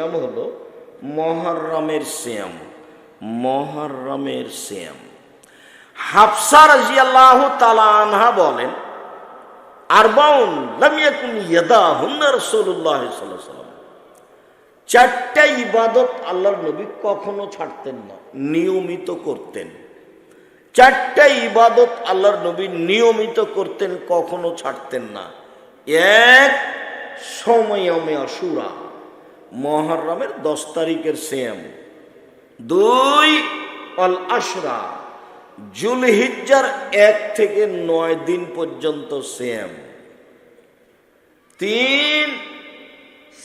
শ্যাম হলো মহরমের শ্যাম মহরমের শ্যাম হাফসা রাজিয়াল্লাহ তালা আনহা বলেন, আরবাউন লাম ইয়াকুন ইয়াদাহুন্না রাসূলুল্লাহ সাল্লাল্লাহু আলাইহি সাল্লাম চারটা ইবাদত আল্লাহর নবী কখনো ছাড়তেন না, নিয়মিত করতেন। চারটা ইবাদত আল্লাহর নবী নিয়মিত করতেন, কখনো ছাড়তেন না। এক, সময়মে অসুরা মহরমের দশ তারিখের সেম দুই অল আশরা, জুলহিজ্জার এক থেকে নয় দিন পর্যন্ত সেম তিন,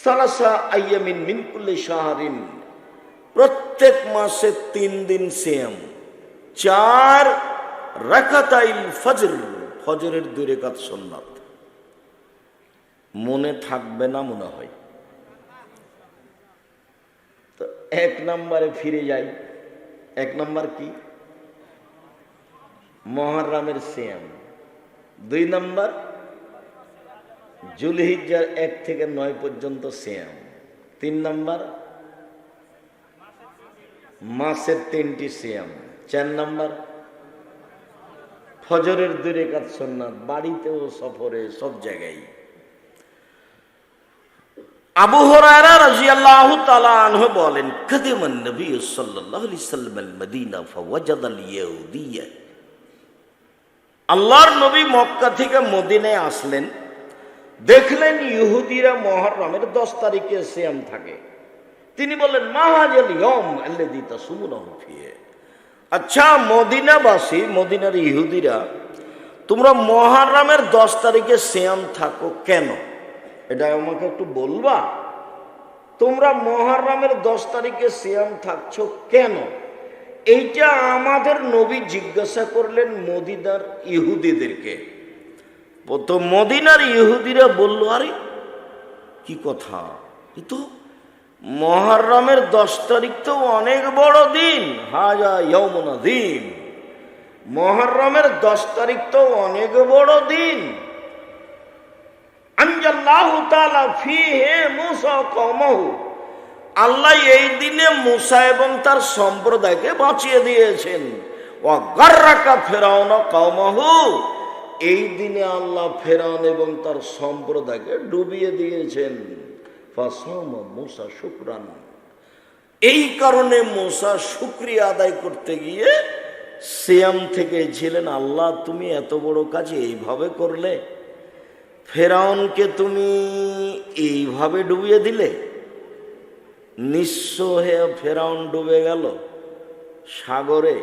সালাসা আইয়ামিন মিনকুল্লি শাহরিন, প্রত্যেক মাসে তিন দিন সেম চার, রাকাতাইল ফজর, ফজরের দুই রেখাত সুন্নাত। মনে থাকবে না, মনে হয় তো এক নম্বরে ফিরে যাই। এক নম্বর কি? মহরমের সিয়াম। দুই নম্বর, জুলহিজ্জার এক থেকে নয় পর্যন্ত সিয়াম। তিন নম্বর, মাসের তিনটি সিয়াম। চার নম্বর, ফজরের দুই রেখাত সন্ন্যাত বাড়িতেও সফরে সব জায়গায়। আবু হুরায়রা বলেন মদিনা আল্লাহর নবী মক্কা থেকে মদিনায় আসলেন। দেখলেন ইহুদিরা মুহররমের 10 তারিখে সিয়াম থাকে। তিনি বললেন আচ্ছা মদিনাবাসী, মদিনার ইহুদিরা, তোমরা মহররমের 10 তারিখে সিয়াম থাকো কেন? এটা আমাকে একটু বলবা? তোমরা মহরমের দশ তারিখে সিয়াম থাকছো কেন? এইটা আমাদের নবী জিজ্ঞাসা করলেন মদিনার ইহুদিদেরকে। তো মদিনার ইহুদিরা বলল, আরে, কি কথা? কিন্তু মহরমের দশ তারিখ তো অনেক বড় দিন। হাজা ইয়মনা দিন। মহরমের দশ তারিখ তো অনেক বড় দিন। আল্লাহ এই দিনে মুসা এবং তার সম্প্রদায়কে বাঁচিয়ে দিয়েছেন। ফেরাউন কমহু এই দিনে আল্লাহ ফেরাউন এবং তার সম্প্রদায়কে ডুবিয়ে দিয়েছেন। মুসা শুক্রান। এই কারণে মোসা শুক্রিয়া আদায় করতে গিয়ে সিয়াম থেকে ছিলেন আল্লাহ, তুমি এত বড় কাজ এইভাবে করলে? ফেরাউনকে তুমি এইভাবে ডুবিয়ে দিলে? নিঃস্ব হয়ে ফেরাউন ডুবে গেল সাগরে,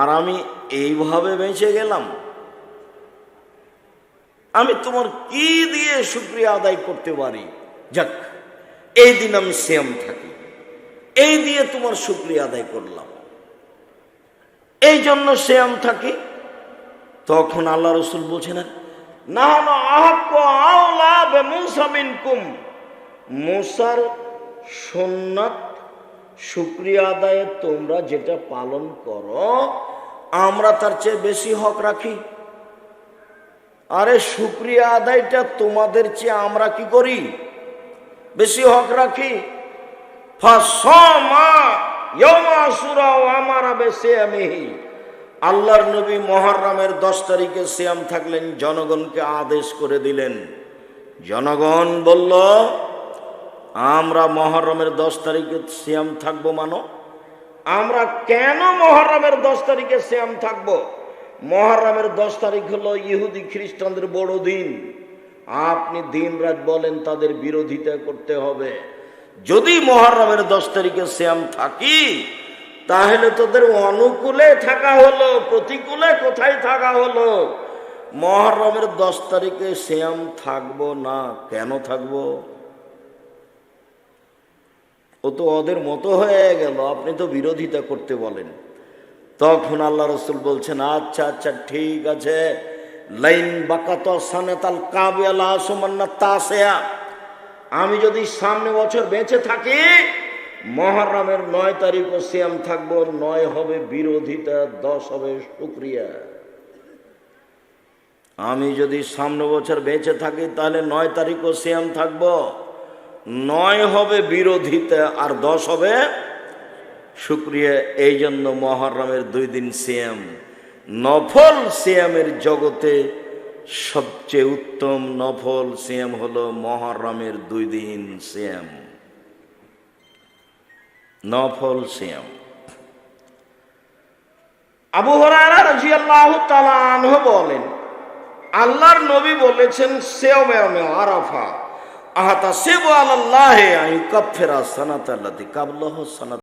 আর আমি এইভাবে বেঁচে গেলাম। আমি তোমার কি দিয়ে শুক্রিয়া আদায় করতে পারি? যাক, এই দিন আমি সেম থাকি। এই দিয়ে তোমার শুক্রিয়া আদায় করলাম। এই জন্য সেম থাকি। তখন আল্লাহ রসুল বলছে না নাহনু আহাক্কু আওলা মিনকুম। মুসার সুন্নাত, শুকরিয়া আদায়ে তোমরা যেটা পালন করো, আমরা তার চেয়ে বেশি হক রাখি। আরে শুক্রিয়া আদায়টা তোমাদের চেয়ে আমরা কি করি? বেশি হক রাখি? ফাসমা ইয়ামা আসুরা ও আমারা বেশি আমিহি আল্লাহর নবী মহরমের দশ তারিখে সিয়াম থাকলেন, জনগণকে আদেশ করে দিলেন। জনগণ বলল, আমরা মহরমের দশ তারিখে সিয়াম থাকব মানো? আমরা কেন মহরমের দশ তারিখে সিয়াম থাকব? মহরমের দশ তারিখ হলো ইহুদি খ্রিস্টানদের বড় দিন। আপনি দিন রাত বলেন, তাদের বিরোধিতা করতে হবে। যদি মহরমের দশ তারিখে শ্যাম থাকি তাহলে তোদের অনুকূলে থাকা হলো, প্রতিকূলে কোথায় থাকা হলো? মহরমের দশ তারিখে শ্যাম থাকব না কেন থাকব? ও তো ওদের মতো হয়ে গেল, আপনি তো বিরোধিতা করতে বলেন। তখন আল্লাহ রসুল বলছেন আচ্ছা আচ্ছা ঠিক আছে। লাইন বাকাত সানেতাল কাবে আল্লাহ তাসেয়া। আমি যদি সামনে বছর বেঁচে থাকি মহরমের নয় তারিখ ও সিয়াম থাকব, নয় হবে বিরোধিতা, দশ হবে শুক্রিয়া। আমি যদি সামনে বছর বেঁচে থাকি, তাহলে নয় তারিখ ও সিয়াম থাকব। নয় হবে বিরোধিতা আর দশ হবে শুক্রিয়া। এই জন্য মহরমের দুই দিন সিয়াম। নফল সিয়ামের জগতে সবচেয়ে উত্তম নফল সিয়াম হলো মহরমের দুই দিন সিয়াম। নফল সিয়াম। আবু বলেন আল্লাহর নবী বলেছেন আরাফা। আহাতা সেবু সানাতাল্লাতি কাবলাহ সানাত।